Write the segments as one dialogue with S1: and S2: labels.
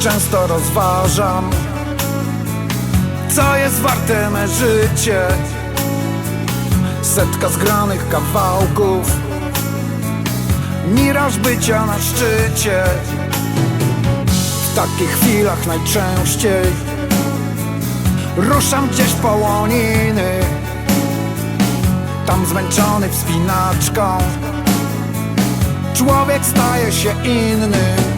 S1: Często rozważam Co jest warte me życie. Setka zgranych kawałków Miraż bycia na szczycie. W takich chwilach najczęściej Ruszam gdzieś po łoniny Tam zmęczony wspinaczką. Człowiek staje się inny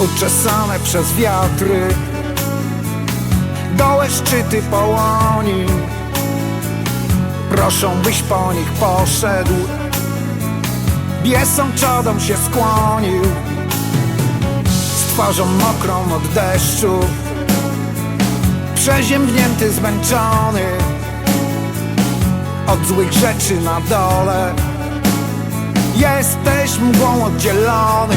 S1: Uczesane przez wiatry. Dołe szczyty połoni Proszą byś po nich poszedł. Biesą czodą się skłonił. Z twarzą mokrą od deszczu. Przeziębnięty, zmęczony. Od złych rzeczy na dole. Jesteś mgłą oddzielony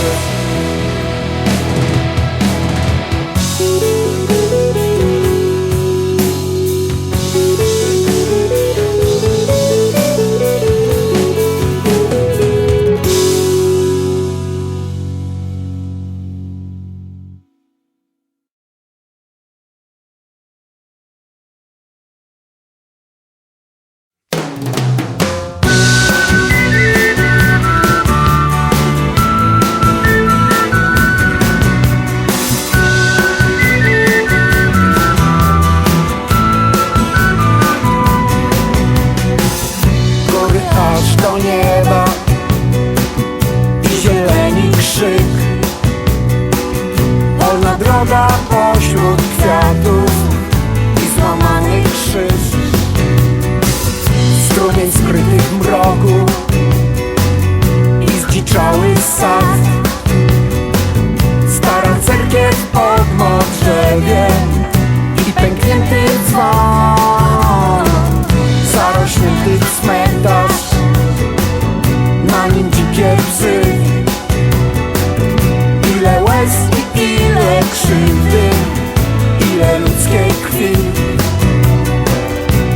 S1: stacji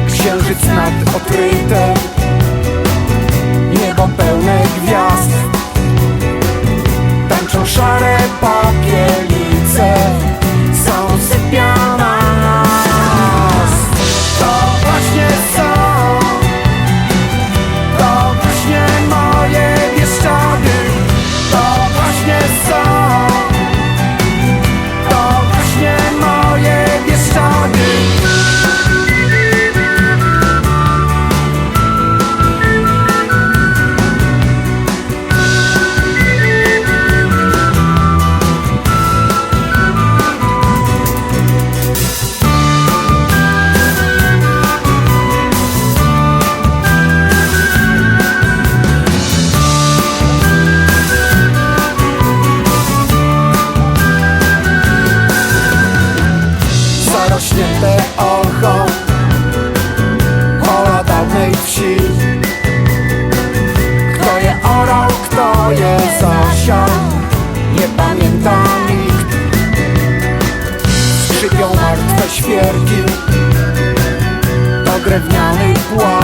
S1: Księżyc nad odkryte Niebo pełne gwiazd. Tańczą szare papieli drewnianej płaty